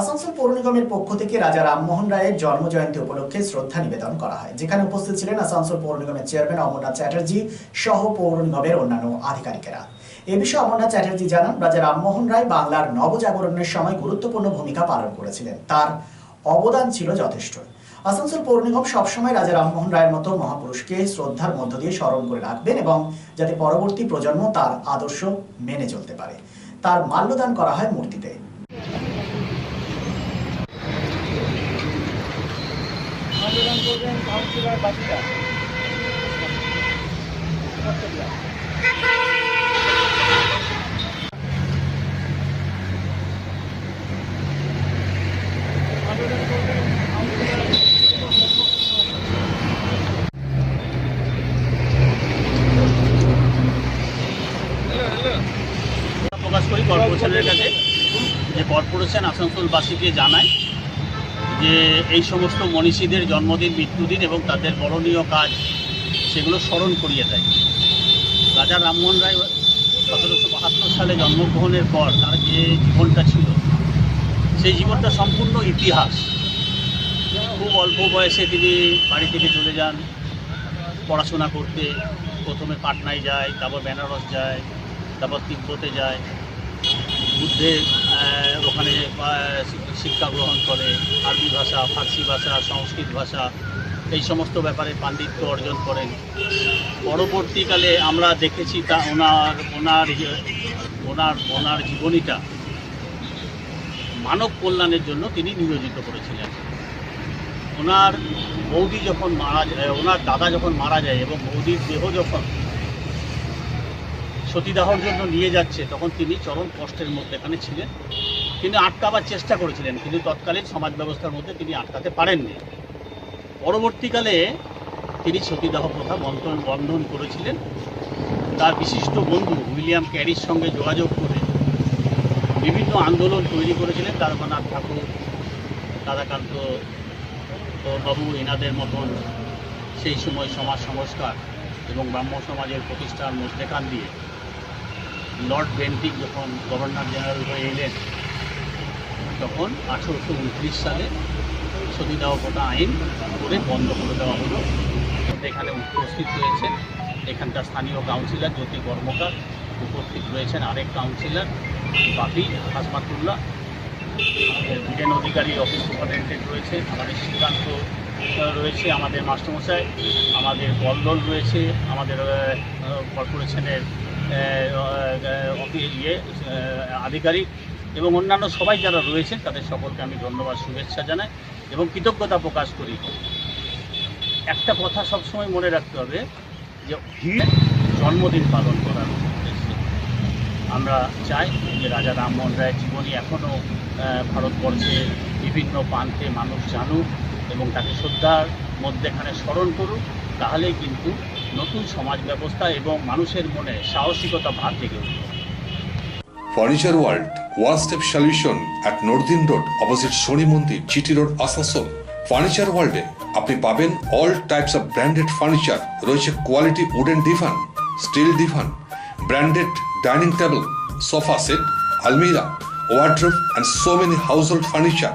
আসানসোল পৌর নিগমের পক্ষ থেকে রাজা রামমোহন রায়ের জন্মজয়ন্তী উপলক্ষে শ্রদ্ধা নিবেদন করা হয়। যেখানে উপস্থিত ছিলেন আসানসোল পৌর নিগমের চেয়ারম্যান অমরনাথ চ্যাটার্জি সহ পৌর নিগমের অন্যান্য আধিকারিকেরা। এ বিষয়ে অমরনাথ চ্যাটার্জি জানান, রাজা রামমোহন রায় বাংলার নবজাগরণের সময় গুরুত্বপূর্ণ ভূমিকা পালন করেছিলেন। তার অবদান ছিল যথেষ্ট। আসানসোল পৌর নিগম সবসময় রাজা রামমোহন রায়ের মতো মহাপুরুষকে শ্রদ্ধার মধ্য দিয়ে স্মরণ করে রাখবেন এবং যাতে পরবর্তী প্রজন্ম তার আদর্শ মেনে চলতে পারে। তার মাল্যদান করা হয় মূর্তিতে। করবেন কাউন্সিলর কাউন্সিলর প্রকাশ করি কর্পোরেশনের কাছে যে কর্পোরেশন আসানসোলবাসীকে জানায় যে এই সমস্ত মনীষীদের জন্মদিন মৃত্যুদিন এবং তাদের বরণীয় কাজ সেগুলো স্মরণ করিয়ে দেয়। রাজা রামমোহন রায় সতেরোশো বাহাত্তর সালে জন্মগ্রহণের পর তার যে জীবনটা ছিল সেই জীবনটা সম্পূর্ণ ইতিহাস। খুব অল্প বয়সে তিনি বাড়ি থেকে চলে যান পড়াশোনা করতে। প্রথমে পাটনায় যায় তারপর বেনারস যায় তারপর তিব্বতে যায়। বুদ্ধে আহ, ওখানে শিক্ষা গ্রহণ করে। আরবি ভাষা, ফার্সি ভাষা, সংস্কৃত ভাষা, এই সমস্ত ব্যাপারে পাণ্ডিত্য অর্জন করেন। পরবর্তীকালে আমরা দেখেছি তা ওনার ওনার ওনার ওনার জীবনীটা মানব কল্যাণের জন্য তিনি নিয়োজিত করেছিলেন। ওনার বৌদি যখন মারা যায়, ওনার দাদা যখন মারা যায় এবং বৌদির দেহ যখন সতীদাহর জন্য নিয়ে যাচ্ছে, তখন তিনি চরম কষ্টের মধ্যে এখানে ছিলেন। তিনি আটকাবার চেষ্টা করেছিলেন, কিন্তু তৎকালীন সমাজ ব্যবস্থার মধ্যে তিনি আটকাতে পারেননি। পরবর্তীকালে তিনি সতীদাহ প্রথা বন্ধন বন্ধন করেছিলেন। তার বিশিষ্ট বন্ধু উইলিয়াম ক্যারির সঙ্গে যোগাযোগ করে বিভিন্ন আন্দোলন তৈরি করেছিলেন। তারকনাথ ঠাকুর রাধাকান্ত তো বাবু এনাদের মতন সেই সময় সমাজ সংস্কার এবং ব্রাহ্ম সমাজের প্রতিষ্ঠার মধ্যেখান দিয়ে লর্ড বেন্টিক যখন গভর্নর জেনারেল হয়ে এলেন, তখন আঠেরোশো উনত্রিশ সালে সতীদাহ প্রথা আইন করে বন্ধ করে দেওয়া হলো। এখানে উপস্থিত রয়েছেন এখানকার স্থানীয় কাউন্সিলর জ্যোতি কর্মকার, উপস্থিত রয়েছেন আরেক councillor Bapi Hasmatullah Biren Adhikari office superintendent রয়েছে, আমাদের শ্রীকান্ত রয়েছে, আমাদের মাস্টারমশাই, আমাদের বল্লল রয়েছে, আমাদের কর্পোরেশনের ইয়ে আধিকারিক এবং অন্যান্য সবাই যারা রয়েছেন তাদের সকলকে আমি ধন্যবাদ, শুভেচ্ছা জানাই এবং কৃতজ্ঞতা প্রকাশ করি। একটা কথা সবসময় মনে রাখতে হবে যে ভিড় জন্মদিন পালন করার উদ্দেশ্যে আমরা চাই যে রাজা রামমোহন রায়ের জীবনী এখনও ভারতবর্ষে বিভিন্ন প্রান্তে মানুষ জানুক এবং তাকে শ্রদ্ধার মধ্যেখানে স্মরণ করুক। তাহলেই কিন্তু নতুন সমাজ ব্যবস্থা এবং মানুষের মনে সাহসিকতা ভাব জেগে উঠবে। Furniture world one step solution at northern road opposite Shani মন্দির জিটি রোড আসানসোল ফার্নিচার ওয়ার্ল্ডে আপনি পাবেন all types of branded furniture রয়েছে quality wooden divan steel divan branded dining table sofa set আলমিরা wardrobe so so many household furniture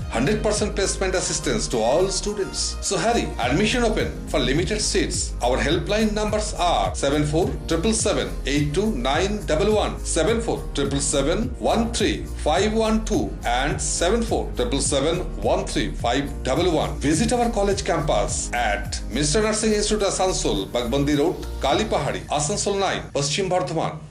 100% placement assistance to all students. So hurry, admission open for limited seats. Our helpline numbers are 7477 82911, 7477 13512 and 7477 13511. Visit our college campus at Mr. Nursing Institute Asansol, Bagbandi Road, Kalipahari, Asansol 9, Paschim Bardhaman.